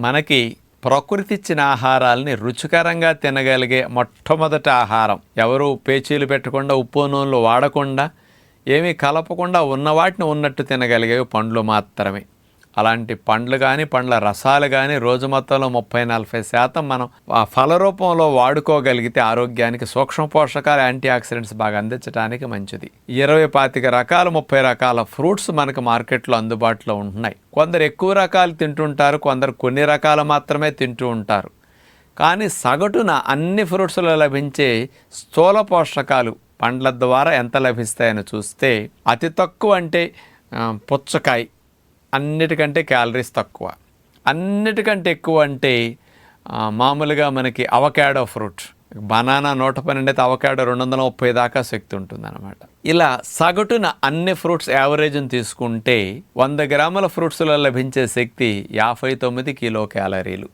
మనకి ప్రకృతి ఇచ్చిన ఆహారాలని రుచికరంగా తినగలిగే మొట్టమొదటి ఆహారం. ఎవరు పేచీలు పెట్టకుండా ఉప్పు నూనెలు వాడకుండా ఏమీ కలపకుండా ఉన్న వాటిని ఉన్నట్టు తినగలిగేవి పండ్లు మాత్రమే. అలాంటి పండ్లు కానీ పండ్ల రసాలు కానీ రోజు మొత్తంలో ముప్పై నలభై శాతం మనం ఆ ఫల రూపంలో వాడుకోగలిగితే ఆరోగ్యానికి సూక్ష్మ పోషకాలు యాంటీ ఆక్సిడెంట్స్ బాగా అందించడానికి మంచిది. ఇరవై పాతిక రకాల ముప్పై రకాల ఫ్రూట్స్ మనకు మార్కెట్లో అందుబాటులో ఉంటున్నాయి. కొందరు ఎక్కువ రకాలు తింటుంటారు కొందరు కొన్ని రకాలు మాత్రమే తింటూ ఉంటారు. కానీ సగటున అన్ని ఫ్రూట్స్లో లభించే స్థూల పోషకాలు పండ్ల ద్వారా ఎంత లభిస్తాయని చూస్తే అతి తక్కువ అంటే పుచ్చకాయ. అన్నిటికంటే క్యాలరీస్ తక్కువ. అన్నిటికంటే ఎక్కువ అంటే మామూలుగా మనకి అవకాడో ఫ్రూట్. బనానా నూట పన్నెండు అయితే అవకాడో రెండు వందల ముప్పై దాకా శక్తి ఉంటుందన్నమాట. ఇలా సగటున అన్ని ఫ్రూట్స్ యావరేజ్ని తీసుకుంటే వంద గ్రాముల ఫ్రూట్స్లో లభించే శక్తి యాభై తొమ్మిది కిలో క్యాలరీలు